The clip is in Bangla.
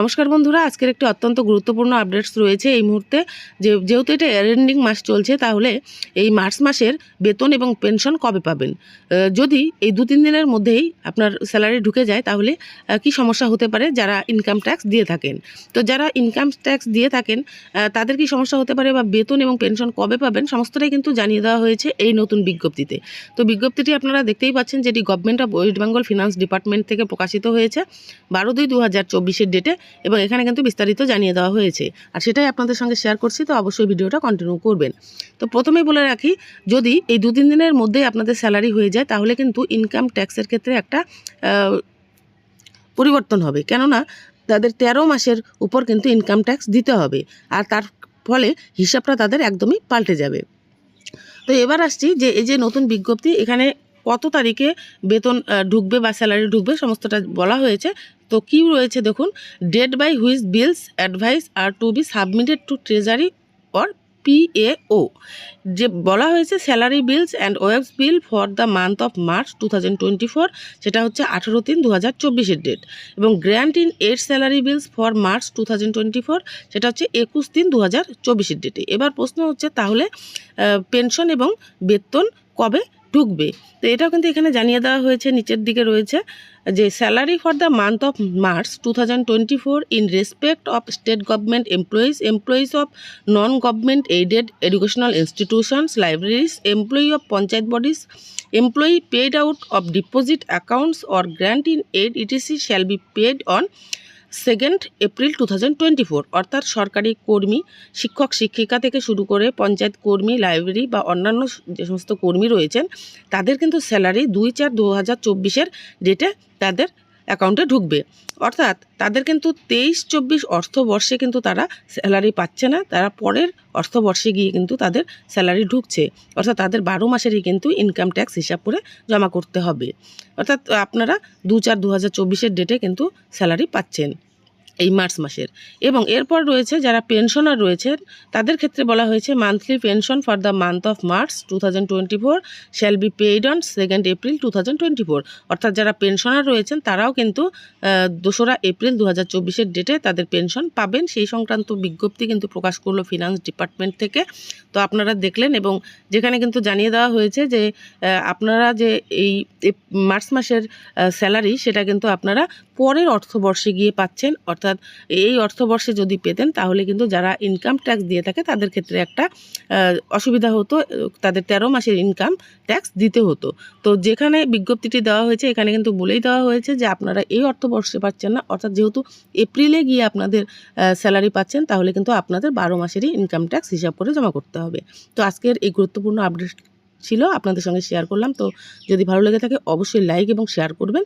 নমস্কার বন্ধুরা, আজকের একটি অত্যন্ত গুরুত্বপূর্ণ আপডেটস রয়েছে এই মুহূর্তে। যে, যেহেতু এটা এন্ডিং মাস চলছে, তাহলে এই মার্চ মাসের বেতন এবং পেনশন কবে পাবেন? যদি এই দু তিন দিনের মধ্যেই আপনার স্যালারি ঢুকে যায়, তাহলে কি সমস্যা হতে পারে? যারা ইনকাম ট্যাক্স দিয়ে থাকেন। তো যারা ইনকাম ট্যাক্স দিয়ে থাকেন তাদের কি সমস্যা হতে পারে বা বেতন এবং পেনশন কবে পাবেন? সমস্তটাই কিন্তু জানিয়ে দেওয়া হয়েছে এই নতুন বিজ্ঞপ্তিতে। তো বিজ্ঞপ্তিটি আপনারা দেখতেই পাচ্ছেন যেটি government of West Bengal finance department থেকে প্রকাশিত হয়েছে। বারো দুই দু হাজার চব্বিশের ডেটে এবং এখানে কিন্তু বিস্তারিত জানিয়ে দেওয়া হয়েছে। আর সেটাই আপনাদের সঙ্গে শেয়ার করছি, তো অবশ্যই ভিডিওটা কন্টিনিউ করবেন। তো প্রথমেই বলে রাখি, যদি এই দু তিন দিনের মধ্যেই আপনাদের স্যালারি হয়ে যায়, তাহলে কিন্তু ইনকাম ট্যাক্সের ক্ষেত্রে একটা পরিবর্তন হবে। কেননা, তাদের তেরো মাসের উপর কিন্তু ইনকাম ট্যাক্স দিতে হবে। আর তার ফলে হিসাবটা তাদের একদমই পাল্টে যাবে। তো এবার আসছি যে, এই যে নতুন বিজ্ঞপ্তি, এখানে কত তারিখে বেতন ঢুকবে বা স্যালারি ঢুকবে সমস্তটা বলা হয়েছে। তো কি রয়েছে দেখুন, date by which bills advice are to be submitted to treasury or PAO যে বলা হয়েছে salary bills and wages bill for the month of March two সেটা হচ্ছে আঠেরো তিন দু হাজার চব্বিশের ডেট। এবং grant in aid salary bills for March two সেটা হচ্ছে একুশ তিন দু হাজার চব্বিশের ডেটে। এবার প্রশ্ন হচ্ছে তাহলে পেনশন এবং বেতন কবে ঢুকবে। তো এটাও কিন্তু এখানে জানিয়ে দেওয়া হয়েছে, নিচের দিকে রয়েছে যে salary for the month of March two thousand twenty four in respect of state government employees employees of non government aided educational institutions libraries employee of panchayat bodies employee paid out of deposit accounts or grant in aid ETC shall be paid on second April two অর্থাৎ সরকারি কর্মী, শিক্ষক, শিক্ষিকা থেকে শুরু করে পঞ্চায়েত কর্মী, লাইব্রেরি বা অন্যান্য যে সমস্ত কর্মী রয়েছেন, তাদের কিন্তু স্যালারি দুই চার দু হাজার চব্বিশের ডেটে তাদের অ্যাকাউন্টে ঢুকবে। অর্থাৎ তাদের কিন্তু তেইশ চব্বিশ অর্থবর্ষে কিন্তু তারা স্যালারি পাচ্ছে না। তারা পরের অর্থবর্ষে গিয়ে কিন্তু তাদের স্যালারি ঢুকছে। অর্থাৎ তাদের বারো মাসেরই কিন্তু ইনকাম ট্যাক্স হিসাব করে জমা করতে হবে। অর্থাৎ আপনারা দু চার দু হাজার চব্বিশের ডেটে কিন্তু স্যালারি পাচ্ছেন। এই মার্চ মাসের। এবং এরপর রয়েছে যারা পেনশনার রয়েছেন, তাদের ক্ষেত্রে বলা হয়েছে monthly pension for the month of March two thousand twenty four shall be paid on second April two thousand twenty four অর্থাৎ যারা পেনশনার রয়েছেন, তারাও কিন্তু দোসরা এপ্রিল দু হাজার চব্বিশের ডেটে তাদের পেনশন পাবেন। সেই সংক্রান্ত বিজ্ঞপ্তি কিন্তু প্রকাশ করল ফিনান্স ডিপার্টমেন্ট থেকে। তো আপনারা দেখলেন এবং যেখানে কিন্তু জানিয়ে দেওয়া হয়েছে যে আপনারা যে এই মার্চ মাসের স্যালারি সেটা কিন্তু আপনারা পরের অর্থবর্ষে গিয়ে পাচ্ছেন। অর্থাৎ এই অর্থবর্ষে যদি পেতেন, তাহলে কিন্তু যারা ইনকাম ট্যাক্স দিয়ে থাকে, তাদের ক্ষেত্রে একটা অসুবিধা হতো, তাদের তেরো মাসের ইনকাম ট্যাক্স দিতে হতো। তো যেখানে বিজ্ঞপ্তিটি দেওয়া হয়েছে, এখানে কিন্তু বলেই দেওয়া হয়েছে যে আপনারা এই অর্থবর্ষে পাচ্ছেন না, অর্থাৎ যেহেতু এপ্রিলে গিয়ে আপনাদের স্যালারি পাচ্ছেন, তাহলে কিন্তু আপনাদের বারো মাসেরই ইনকাম ট্যাক্স হিসাব করে জমা করতে হবে। তো আজকের এই গুরুত্বপূর্ণ আপডেট ছিল, আপনাদের সঙ্গে শেয়ার করলাম। তো যদি ভালো লেগে থাকে, অবশ্যই লাইক এবং শেয়ার করবেন।